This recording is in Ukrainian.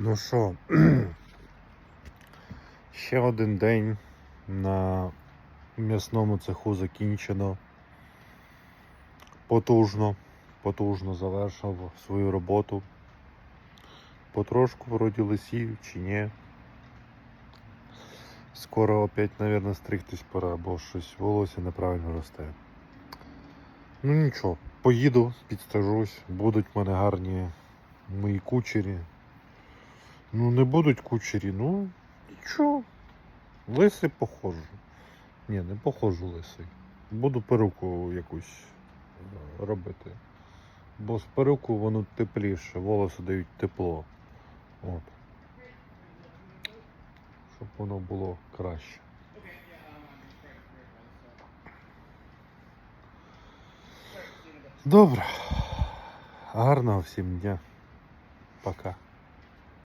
Ну що, ще один день на м'ясному цеху закінчено. Потужно, потужно завершив свою роботу. Потрошку вроді лисів чи ні. Скоро опять, мабуть, стригтись пора, бо щось волосся неправильно росте. Ну нічого, поїду, підстажусь, будуть в мене гарні мої кучері. Ну, не будуть кучері, ну нічого. Лисий похожу. Ні, не похожу лисий. Буду перуку якусь е, робити. Бо з перуку воно тепліше, волоси дають тепло. От. Щоб воно було краще. Добре. Гарного всім дня. Пока.